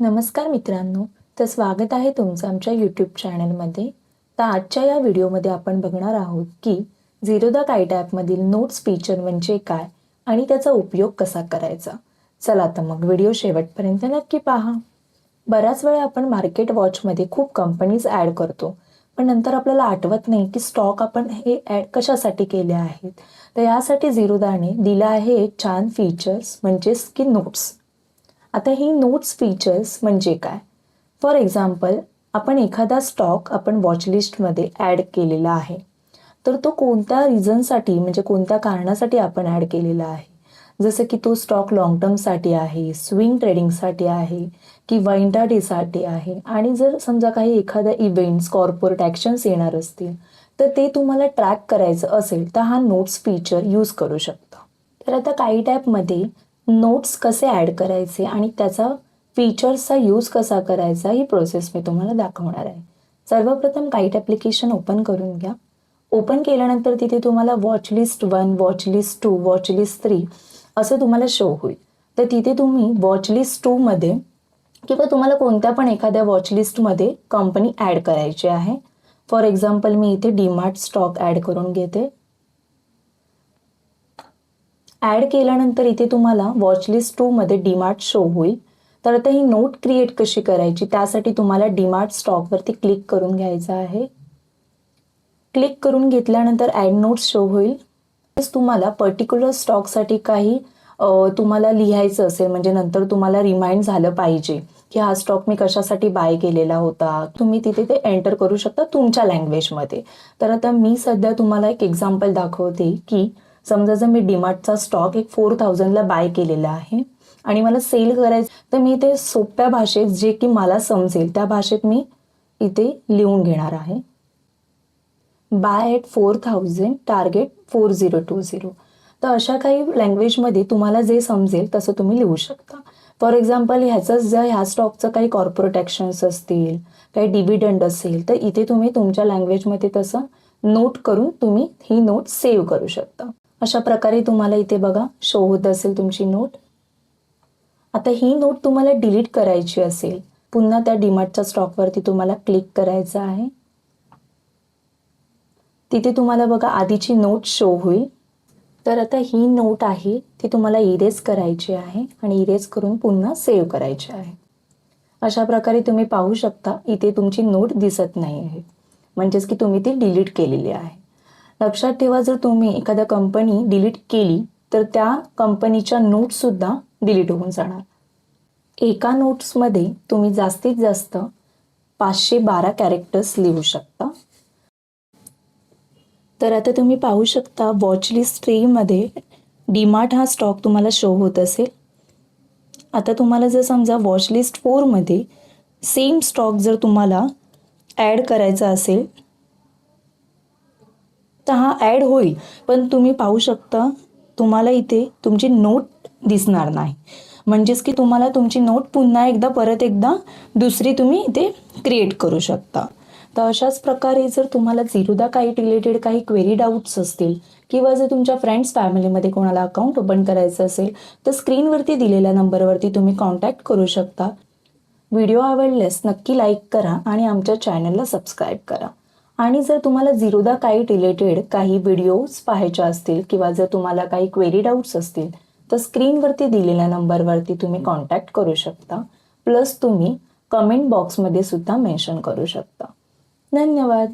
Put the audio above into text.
नमस्कार मित्रांनो तर स्वागत आहे तुमचं आमच्या यूट्यूब चॅनलमध्ये तर आजच्या या व्हिडिओमध्ये आपण बघणार आहोत की झिरोदा काईट ॲपमधील नोट्स फीचर म्हणजे काय आणि त्याचा उपयोग कसा करायचा. चला तर मग व्हिडिओ शेवटपर्यंत नक्की पहा. बऱ्याच वेळा आपण मार्केट वॉचमध्ये खूप कंपनीज ॲड करतो पण नंतर आपल्याला आठवत नाही की स्टॉक आपण हे ॲड कशासाठी केले आहेत. तर यासाठी झिरोदाने दिलं आहे एक छान फीचर्स म्हणजेच की नोट्स आता ही नोट्स फीचर्स म्हणजे काय? फॉर एक्झाम्पल आपण एखादा स्टॉक आपण वॉचलिस्टमध्ये ॲड केलेला आहे. तर तो कोणत्या रिझनसाठी म्हणजे कोणत्या कारणासाठी आपण ॲड केलेला आहे? जसं की तो स्टॉक लॉंग टर्मसाठी आहे स्विंग ट्रेडिंगसाठी आहे किंवा इंटाडेसाठी आहे. आणि जर समजा काही एखाद्या इव्हेंट्स कॉर्पोरेट ॲक्शन्स येणार असतील तर ते तुम्हाला ट्रॅक करायचं असेल तर हा नोट्स फीचर यूज करू शकता. तर आता काही टॅपमध्ये नोट्स कसे ॲड करायचे आणि त्याचा फीचर्सचा यूज कसा करायचा ही प्रोसेस मी तुम्हाला दाखवणार आहे. सर्वप्रथम काईट ॲप्लिकेशन ओपन करून घ्या. ओपन केल्यानंतर तिथे तुम्हाला watchlist one watchlist two watchlist three असं तुम्हाला शो होईल. तर तिथे तुम्ही वॉच लिस्ट टूमध्ये किंवा तुम्हाला कोणत्या पण एखाद्या वॉच लिस्टमध्ये कंपनी ॲड करायची आहे. फॉर एक्झाम्पल मी इथे डीमार्ट स्टॉक ॲड करून घेते. ॲड केल्यानंतर इथे तुम्हाला वॉचलिस्ट टूमध्ये डीमार्ट शो होईल. तर आता ही नोट क्रिएट कशी करायची त्यासाठी तुम्हाला डीमार्ट स्टॉकवरती क्लिक करून घ्यायचं आहे. क्लिक करून घेतल्यानंतर ॲड नोट्स शो होईल. तुम्हाला पर्टिक्युलर स्टॉकसाठी काही तुम्हाला लिहायचं असेल म्हणजे नंतर तुम्हाला रिमाइंड झालं पाहिजे की हा स्टॉक मी कशासाठी बाय केलेला होता. तुम्ही तिथे ते एंटर करू शकता तुमच्या लँग्वेजमध्ये तर आता मी सध्या तुम्हाला एक एक्झाम्पल दाखवते की समजा जर मी डीमार्टचा स्टॉक एक फोर थाउजंडला बाय केलेला आहे आणि मला सेल करायचं तर मी ते सोप्या भाषेत जे की मला समजेल त्या भाषेत मी इथे लिहून घेणार आहे. Buy at four thousand target four zero two zero. तर अशा काही लँग्वेजमध्ये तुम्हाला जे समजेल तसं तुम्ही लिहू शकता. फॉर एक्झाम्पल ह्याचंच जर ह्या स्टॉकचं काही कॉर्पोरेट ॲक्शन्स असतील काही डिव्हिडंड असेल तर इथे तुम्ही तुमच्या लँग्वेजमध्ये तसं नोट करून तुम्ही ही नोट सेव्ह करू शकता. अशा प्रकारे तुम्हाला इथे बघा शो होत असेल तुमची नोट आता ही नोट तुम्हाला डिलीट करायची असेल पुन्हा त्या डीमार्टच्या स्टॉकवरती तुम्हाला क्लिक करायचं आहे. तिथे तुम्हाला बघा आधीची नोट शो होईल. तर आता ही नोट आहे ती तुम्हाला इरेज करायची आहे आणि इरेज करून पुन्हा सेव्ह करायची आहे. अशा प्रकारे तुम्ही पाहू शकता इथे तुमची नोट दिसत नाही आहे म्हणजेच की तुम्ही ती डिलीट केलेली आहे. लक्षात ठेवा जर तुम्ही एखाद्या कंपनी डिलीट केली तर त्या कंपनीच्या नोट्ससुद्धा डिलीट होऊन जाणार. एका नोट्समध्ये तुम्ही जास्तीत जास्त पाचशे बारा कॅरेक्टर्स लिहू शकता. तर आता तुम्ही पाहू शकता वॉच लिस्ट डीमार्ट हा स्टॉक तुम्हाला शो होत असेल. आता तुम्हाला जर समजा वॉच लिस्ट फोरमध्ये सेम स्टॉक जर तुम्हाला ॲड करायचा असेल तर हा ॲड होईल पण तुम्ही पाहू शकता तुम्हाला इथे तुमची नोट दिसणार नाही. म्हणजेच की तुम्हाला तुमची नोट पुन्हा एकदा परत एकदा दुसरी तुम्ही इथे क्रिएट करू शकता. तर अशाच प्रकारे जर तुम्हाला झिरोदा काही रिलेटेड काही क्वेरी डाऊट्स असतील किंवा जर तुमच्या फ्रेंड्स फॅमिलीमध्ये कोणाला अकाउंट ओपन करायचं असेल तर स्क्रीनवरती दिलेल्या नंबरवरती तुम्ही कॉन्टॅक्ट करू शकता. व्हिडिओ आवडल्यास नक्की लाईक करा आणि आमच्या चॅनलला सबस्क्राईब करा. आणि जर तुम्हाला झिरोदा काही रिलेटेड काही व्हिडिओज पाहायच्या असतील किंवा जर तुम्हाला काही क्वेरी डाऊट्स असतील तर स्क्रीनवरती दिलेल्या नंबरवरती तुम्ही कॉन्टॅक्ट करू शकता. प्लस तुम्ही कमेंट बॉक्समध्ये सुद्धा मेन्शन करू शकता. धन्यवाद.